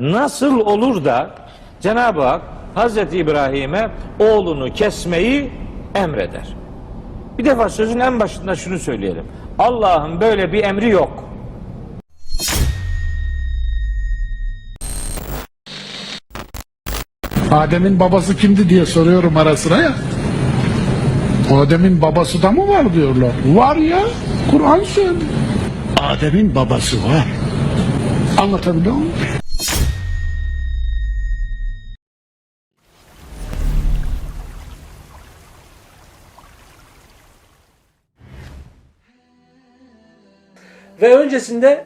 Nasıl olur da Cenab-ı Hak Hazreti İbrahim'e oğlunu kesmeyi emreder? Bir defa sözün en başında şunu söyleyelim. Allah'ın böyle bir emri yok. Adem'in babası kimdi diye soruyorum ara sıra ya. Adem'in babası da mı var diyorlar. Var ya. Kur'an söylüyor. Adem'in babası var. Anlatabiliyor muyum? Ve öncesinde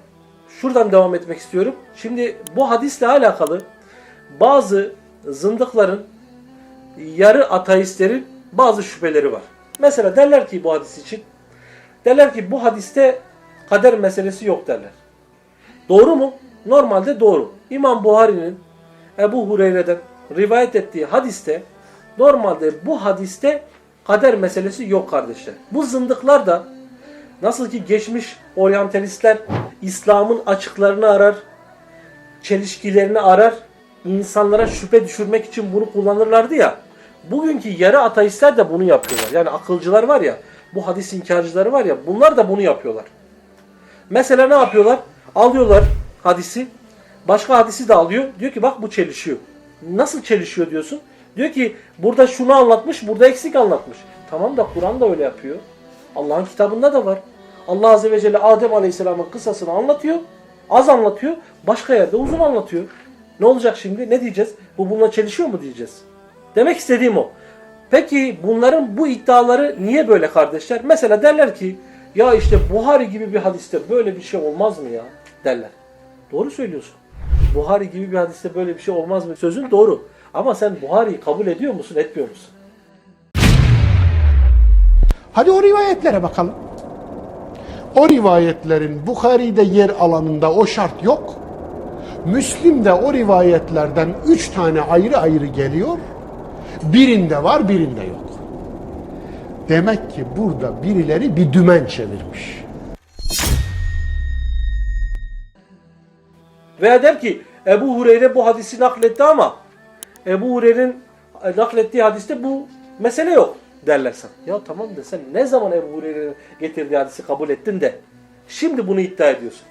şuradan devam etmek istiyorum. Şimdi bu hadisle alakalı bazı zındıkların, yarı ateistlerin bazı şüpheleri var. Mesela derler ki bu hadis için, derler ki bu hadiste kader meselesi yok derler. Doğru mu? Normalde doğru. İmam Buhari'nin Ebu Hureyre'den rivayet ettiği hadiste normalde bu hadiste kader meselesi yok kardeşler. Bu zındıklar da Nasıl ki geçmiş oryantalistler İslam'ın açıklarını arar, çelişkilerini arar, insanlara şüphe düşürmek için bunu kullanırlardı ya. Bugünkü yarı ateistler de bunu yapıyorlar. Yani akılcılar var ya, bu hadis inkarcıları var ya, bunlar da bunu yapıyorlar. Mesela ne yapıyorlar? Alıyorlar hadisi, başka hadisi de alıyor. Diyor ki bak bu çelişiyor. Nasıl çelişiyor diyorsun? Diyor ki burada şunu anlatmış, burada eksik anlatmış. Tamam da Kur'an da öyle yapıyor. Allah'ın kitabında da var. Allah Azze ve Celle Adem Aleyhisselam'ın kıssasını anlatıyor. Az anlatıyor. Başka yerde uzun anlatıyor. Ne olacak şimdi? Ne diyeceğiz? Bu bununla çelişiyor mu diyeceğiz? Demek istediğim o. Peki bunların bu iddiaları niye böyle kardeşler? Mesela derler ki ya işte Buhari gibi bir hadiste böyle bir şey olmaz mı ya? Derler. Doğru söylüyorsun. Buhari gibi bir hadiste böyle bir şey olmaz mı? Sözün doğru. Ama sen Buhari'yi kabul ediyor musun, etmiyor musun? Hadi o rivayetlere bakalım. O rivayetlerin Bukhari'de yer alanında o şart yok. Müslim'de o rivayetlerden üç tane ayrı ayrı geliyor. Birinde var, birinde yok. Demek ki burada birileri bir dümen çevirmiş. Veya der ki Ebu Hureyre bu hadisi nakletti ama Ebu Hureyre'nin naklettiği hadiste bu mesele yok derler sana. Ya tamam da sen ne zaman Ebu Hureyre'nin getirdiği hadisi kabul ettin de şimdi bunu iddia ediyorsun.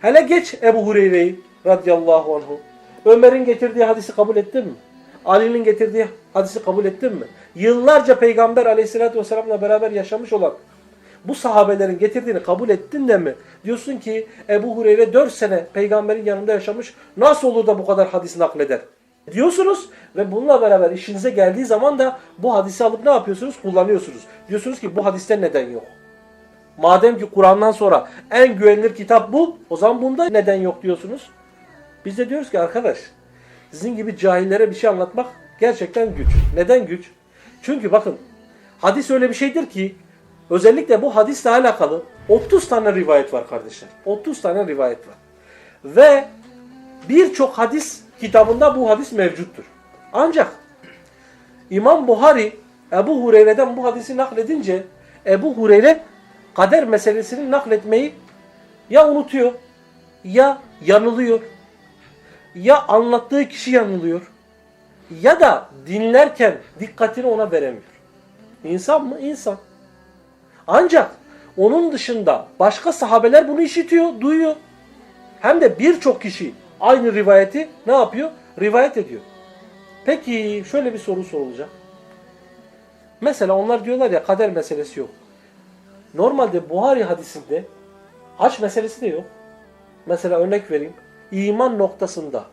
Hele geç Ebu Hureyre'yi radıyallahu anhu. Ömer'in getirdiği hadisi kabul ettin mi? Ali'nin getirdiği hadisi kabul ettin mi? Yıllarca Peygamber aleyhissalatü vesselamla beraber yaşamış olan bu sahabelerin getirdiğini kabul ettin de mi? Diyorsun ki Ebu Hureyre 4 sene peygamberin yanında yaşamış. Nasıl olur da bu kadar hadis nakleder? Diyorsunuz ve bununla beraber işinize geldiği zaman da bu hadisi alıp ne yapıyorsunuz? Kullanıyorsunuz. Diyorsunuz ki bu hadiste neden yok? Madem ki Kur'an'dan sonra en güvenilir kitap bu, o zaman bunda neden yok diyorsunuz? Biz de diyoruz ki arkadaş, sizin gibi cahillere bir şey anlatmak gerçekten güç. Neden güç? Çünkü bakın, hadis öyle bir şeydir ki, özellikle bu hadisle alakalı 30 tane rivayet var kardeşler. 30 tane rivayet var. Ve birçok hadis kitabında bu hadis mevcuttur. Ancak İmam Buhari Ebu Hureyre'den bu hadisi nakledince Ebu Hureyre kader meselesini nakletmeyi ya unutuyor ya yanılıyor ya anlattığı kişi yanılıyor ya da dinlerken dikkatini ona veremiyor. İnsan mı? İnsan. Ancak onun dışında başka sahabeler bunu işitiyor, duyuyor. Hem de birçok kişi aynı rivayeti ne yapıyor? Rivayet ediyor. Peki şöyle bir soru sorulacak. Mesela onlar diyorlar ya kader meselesi yok. Normalde Buhari hadisinde haç meselesi de yok. Mesela örnek vereyim. İman noktasında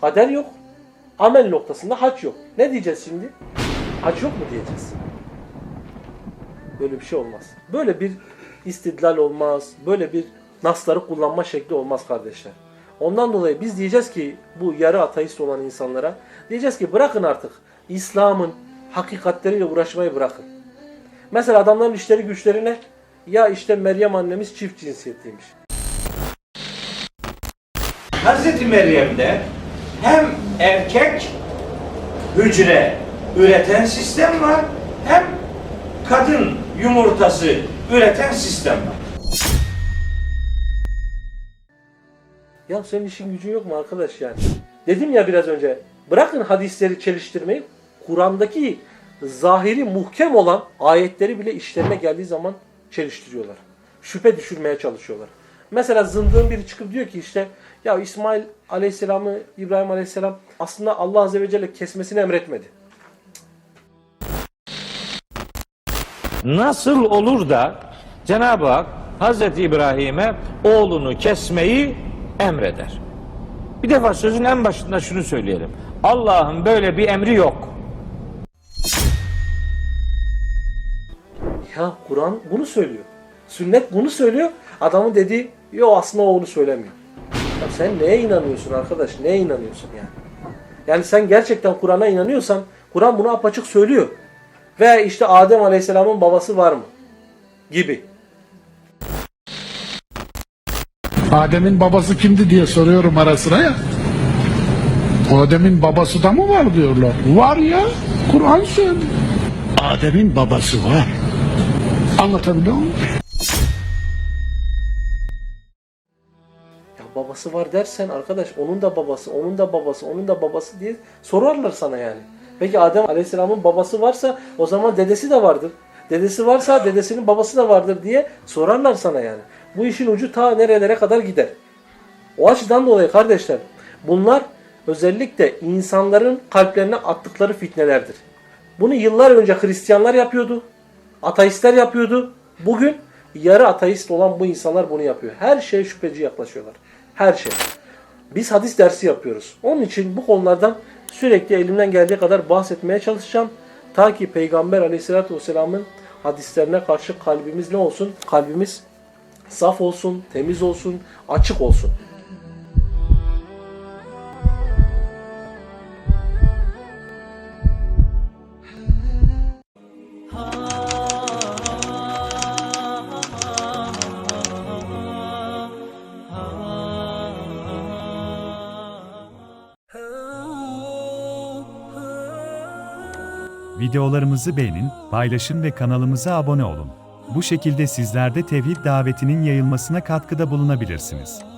kader yok. Amel noktasında haç yok. Ne diyeceğiz şimdi? Haç yok mu diyeceğiz? Böyle bir şey olmaz. Böyle bir istidlal olmaz. Böyle bir nasları kullanma şekli olmaz kardeşler. Ondan dolayı biz diyeceğiz ki bu yarı ateist olan insanlara diyeceğiz ki bırakın artık İslam'ın hakikatleriyle uğraşmayı bırakın. Mesela adamların işleri güçlerine ya işte Meryem annemiz çift cinsiyetliymiş. Hazreti Meryem'de hem erkek hücre üreten sistem var hem kadın yumurtası üreten sistem var. Ya senin işin gücün yok mu arkadaş yani? dedim ya biraz önce bırakın hadisleri çeliştirmeyi Kur'an'daki zahiri muhkem olan ayetleri bile işlerine geldiği zaman çeliştiriyorlar. Şüphe düşürmeye çalışıyorlar. Mesela zındığın biri çıkıp diyor ki işte ya İsmail Aleyhisselam'ı İbrahim Aleyhisselam aslında Allah Azze ve Celle kesmesini emretmedi. Nasıl olur da Cenab-ı Hak Hazreti İbrahim'e oğlunu kesmeyi emreder? Bir defa sözün en başında şunu söyleyelim. Allah'ın böyle bir emri yok. Ya Kur'an bunu söylüyor. Sünnet bunu söylüyor. Adamın dediği yo aslında o onu söylemiyor. Ya sen neye inanıyorsun arkadaş? Neye inanıyorsun yani? Yani sen gerçekten Kur'an'a inanıyorsan Kur'an bunu apaçık söylüyor. Ve işte Adem Aleyhisselam'ın babası var mı? Gibi. Adem'in babası kimdi diye soruyorum ara sıra ya. Adem'in babası da mı var diyorlar. Var ya. Kur'an söylüyor. Adem'in babası var. Anlatabiliyor muyum? Ya babası var dersen arkadaş onun da babası, onun da babası, onun da babası diye sorarlar sana yani. Peki Adem Aleyhisselam'ın babası varsa o zaman dedesi de vardır. Dedesi varsa dedesinin babası da vardır diye sorarlar sana yani. Bu işin ucu ta nerelere kadar gider. O açıdan dolayı kardeşler bunlar özellikle insanların kalplerine attıkları fitnelerdir. Bunu yıllar önce Hristiyanlar yapıyordu. Ateistler yapıyordu. Bugün yarı ateist olan bu insanlar bunu yapıyor. Her şeye şüpheci yaklaşıyorlar. Her şey. Biz hadis dersi yapıyoruz. Onun için bu konulardan sürekli elimden geldiği kadar bahsetmeye çalışacağım. Ta ki Peygamber aleyhissalatü vesselamın hadislerine karşı kalbimiz ne olsun? Kalbimiz saf olsun, temiz olsun, açık olsun. Videolarımızı beğenin, paylaşın ve kanalımıza abone olun. Bu şekilde sizler de tevhid davetinin yayılmasına katkıda bulunabilirsiniz.